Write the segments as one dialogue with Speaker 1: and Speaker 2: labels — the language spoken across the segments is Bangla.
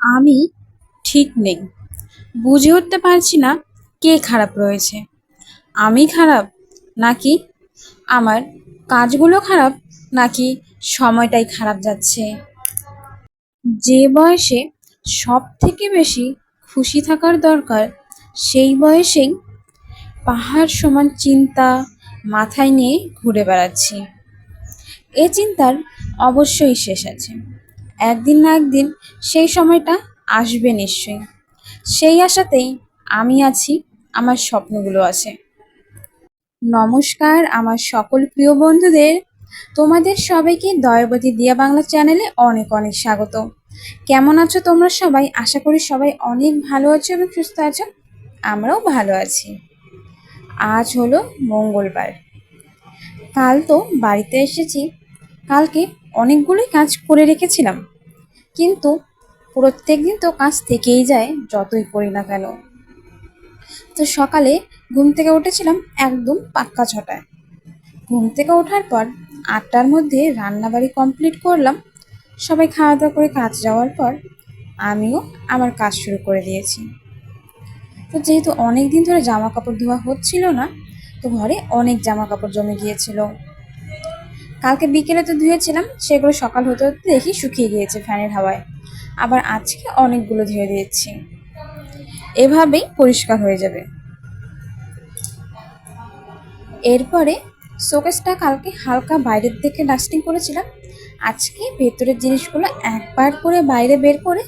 Speaker 1: আমি ঠিক নেই। বুঝে উঠতে পারছি না কে খারাপ রয়েছে। আমি খারাপ নাকি আমার কাজগুলো খারাপ নাকি সময়টাই খারাপ যাচ্ছে? যে বয়সে সব থেকে বেশি খুশি থাকার দরকার, সেই বয়সেই পাহাড় সমান চিন্তা মাথায় নিয়ে ঘুরে বেড়াচ্ছি। এ চিন্তার অবশ্যই শেষ আছে। একদিন না একদিন সেই সময়টা আসবে নিশ্চয়ই। সেই আশাতেই আমি আছি, আমার স্বপ্নগুলো আছে। নমস্কার আমার সকল প্রিয় বন্ধুদের। তোমাদের সবাইকে দয়াবতী দিয়া বাংলা চ্যানেলে অনেক অনেক স্বাগত। কেমন আছো তোমরা সবাই? আশা করি সবাই অনেক ভালো আছো এবং সুস্থ আছো। আমরাও ভালো আছি। আজ হলো মঙ্গলবার। কাল তো বাড়িতে এসেছি। কালকে অনেকগুলোই কাজ করে রেখেছিলাম। কিন্তু প্রত্যেক দিন তো কাজ থেকেই যায়, যতই করি না কেন। তো সকালে ঘুম থেকে উঠেছিলাম একদম পাক্কা ছটায়। ঘুম থেকে ওঠার পর আটটার মধ্যে রান্নাবাড়ি কমপ্লিট করলাম। সবাই খাওয়া দাওয়া করে কাজ যাওয়ার পর আমিও আমার কাজ শুরু করে দিয়েছি। তো যেহেতু অনেক দিন ধরে জামা কাপড় ধোয়া হচ্ছিল না, তো ঘরে অনেক জামা কাপড় জমে গিয়েছিল। কালকে বিকেলে তো ধুয়েছিলাম, সেগুলো সকাল হতে হতে দেখি শুকিয়ে গিয়েছে ফ্যানের হাওয়ায়। আবার আজকে অনেকগুলো ধুয়ে দিয়েছি। এভাবেই পরিষ্কার হয়ে যাবে। এরপরে শোকেসটা কালকে হালকা বাইরের দিকে ডাস্টিং করেছিলাম। আজকে ভেতরের জিনিসগুলো একবার করে বাইরে বের করে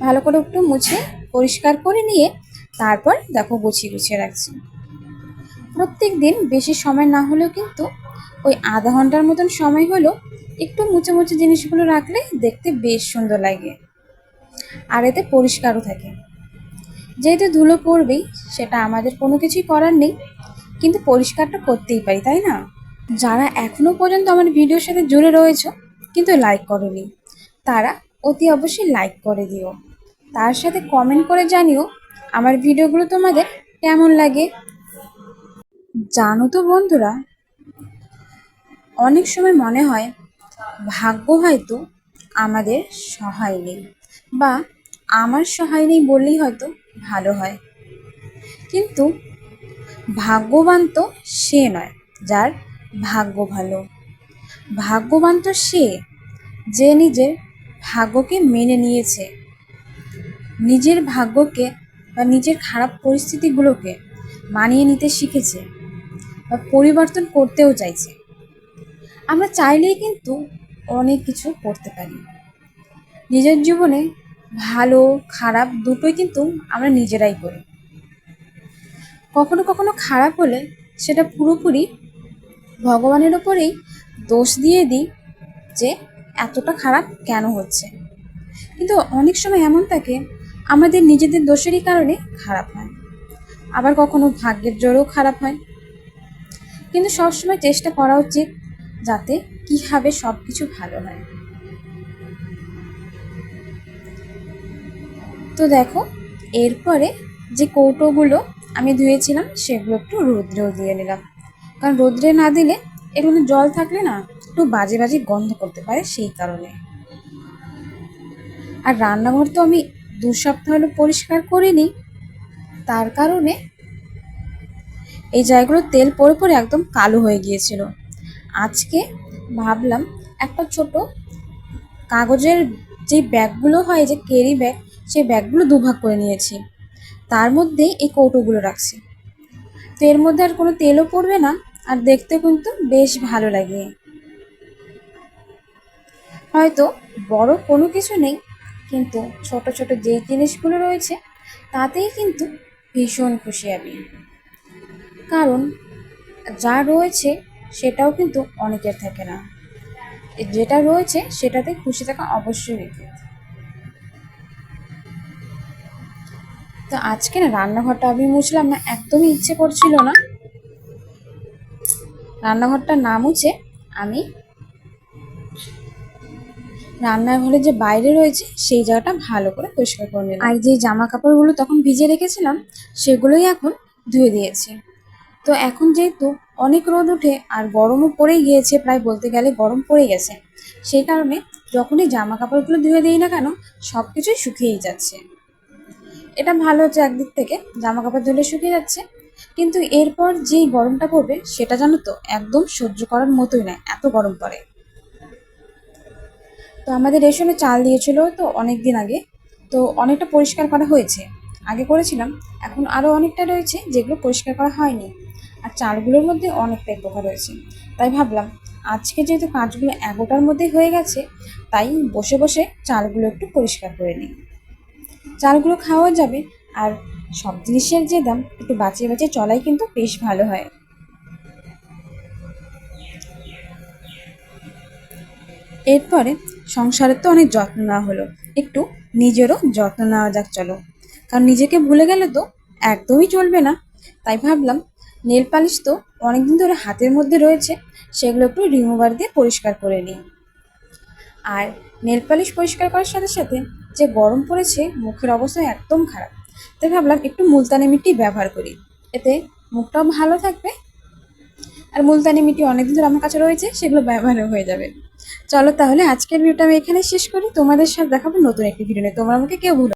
Speaker 1: ভালো করে একটু মুছে পরিষ্কার করে নিয়ে তারপর দেখো গুছিয়ে গুছিয়ে রাখছি। প্রত্যেক দিন বেশি সময় না হলেও কিন্তু ওই আধা ঘণ্টার মতন সময় হলো একটু মুছে মুছে জিনিসগুলো রাখলে দেখতে বেশ সুন্দর লাগে। আর এতে পরিষ্কারও থাকে। যেহেতু ধুলো পড়বেই, সেটা আমাদের কোনো কিছুই করার নেই। কিন্তু পরিষ্কারটা করতেই পারি, তাই না? যারা এখনও পর্যন্ত আমার ভিডিওর সাথে জুড়ে রয়েছে, কিন্তু লাইক করনি, তারা অতি অবশ্যই লাইক করে দিও। তার সাথে কমেন্ট করে জানিও আমার ভিডিওগুলো তোমাদের কেমন লাগে। জানো তো বন্ধুরা অনেক সময় মনে হয়, ভাগ্য হয়তো আমাদের সহায় নেই বা আমার সহায় নেই বললেই হয়তো ভালো হয়। কিন্তু ভাগ্যবান তো সে নয় যার ভাগ্য ভালো। ভাগ্যবান তো সে যে নিজের ভাগ্যকে মেনে নিয়েছে। নিজের ভাগ্যকে বা নিজের খারাপ পরিস্থিতিগুলোকে মানিয়ে নিতে শিখেছে বা পরিবর্তন করতেও চাইছে। আমরা চাইলেই কিন্তু অনেক কিছু করতে পারি। নিজের জীবনে ভালো, খারাপ দুটোই কিন্তু আমরা নিজেরাই করি। কখনো কখনো খারাপ হলে সেটা পুরোপুরি ভগবানের ওপরেই দোষ দিয়ে দিই যে এতটা খারাপ কেন হচ্ছে। কিন্তু অনেক সময় এমন থাকে, আমাদের নিজেদের দোষেরই কারণে খারাপ হয়। আবার কখনো ভাগ্যের জোরেও খারাপ হয়। কিন্তু সবসময় চেষ্টা করা উচিত যাতে কীভাবে সব কিছু ভালো হয়। তো দেখো, এরপরে যে কৌটোগুলো আমি ধুয়েছিলাম, সেগুলো একটু রৌদ্রেও দিয়ে নিলাম। কারণ রৌদ্রে না দিলে এগুলো জল থাকলে না একটু বাজে বাজে গন্ধ করতে পারে সেই কারণে। আর রান্নাঘর তো আমি দু সপ্তাহ হলো পরিষ্কার করিনি। তার কারণে এই জায়গাগুলো তেল পড়ে পরে একদম কালো হয়ে গিয়েছিল। আজকে ভাবলাম একটা ছোট কাগজের যে ব্যাগগুলো হয়, যে ক্যারি ব্যাগ সেই ব্যাগগুলো দুভাগ করে নিয়েছি। তার মধ্যে এই কৌটোগুলো রাখছি। তো এর মধ্যে আর কোনো তেলও পড়বে না, আর দেখতে কিন্তু বেশ ভালো লাগে। হয়তো বড় কোনো কিছু নেই, কিন্তু ছোট ছোট যে জিনিসগুলো রয়েছে, তাতেই কিন্তু ভীষণ খুশি আমি। কারণ যা রয়েছে সেটাও কিন্তু অনেকের থাকে না। যেটা রয়েছে সেটাতে খুশি থাকা অবশ্যই উচিত তো আজকে না রান্নাঘরটা আমি মুছলাম না, একদমই ইচ্ছে করছিল না। রান্নাঘরটা না মুছে আমি রান্নাঘরে যে বাইরে রয়েছে সেই জায়গাটা ভালো করে পরিষ্কার করে নিলাম। আর যে জামা কাপড়গুলো তখন ভিজে রেখেছিলাম, সেগুলোই এখন ধুয়ে দিয়েছি। তো এখন যেহেতু অনেক রোদ উঠে আর গরমও পড়ে গিয়েছে, প্রায় বলতে গেলে গরম পড়ে গেছে। সেই কারণে যখনই জামা কাপড়গুলো ধুয়ে দিই না কেন সব কিছুই শুকিয়েই যাচ্ছে। এটা ভালো হচ্ছে একদিক থেকে জামা কাপড় ধুলে শুকিয়ে যাচ্ছে। কিন্তু এরপর যেই গরমটা পড়বে, সেটা জানো তো, একদম সহ্য করার মতোই নয়, এত গরম পড়ে। তো আমাদের রেশনে চাল দিয়েছিল তো অনেক দিন আগে, তো অনেকটা পরিষ্কার করা হয়েছে। আগে করেছিলাম, এখন আরও অনেকটা রয়েছে, যেগুলো পরিষ্কার করা হয়নি। আর চালগুলোর মধ্যে অনেকটাই পোকা রয়েছে। তাই ভাবলাম, আজকে যেহেতু কাজগুলো এগারোটার মধ্যেই হয়ে গেছে, তাই বসে বসে চালগুলো একটু পরিষ্কার করে নিই। চালগুলো খাওয়া যাবে আর সব জিনিসের যে দাম একটু বাঁচিয়ে বাঁচিয়ে চলাই কিন্তু বেশ ভালো হয়। এরপরে সংসারের তো অনেক যত্ন নেওয়া হলো, একটু নিজেরও যত্ন নেওয়া যাক চলো। কারণ নিজেকে ভুলে গেলে তো একদমই চলবে না। তাই ভাবলাম নেল পালিশ তো অনেকদিন ধরে হাতের মধ্যে রয়েছে, সেগুলো একটু রিমুভার দিয়ে পরিষ্কার করে নিই। আর নেল পালিশ পরিষ্কার করার সাথে সাথে যে গরম পড়েছে, মুখের অবস্থা একদম খারাপ। তাই ভাবলাম একটু মুলতানি মিট্টি ব্যবহার করি। এতে মুখটাও ভালো থাকবে আর মুলতানি মিট্টি অনেকদিন ধরে আমার কাছে রয়েছে, সেগুলো ব্যবহারও হয়ে যাবে। চলো তাহলে আজকের ভিডিওটা আমি এখানে শেষ করি। তোমাদের সাথে দেখাবো নতুন একটি ভিডিও নিয়ে। তোমরা আমাকে কেউ ভুলো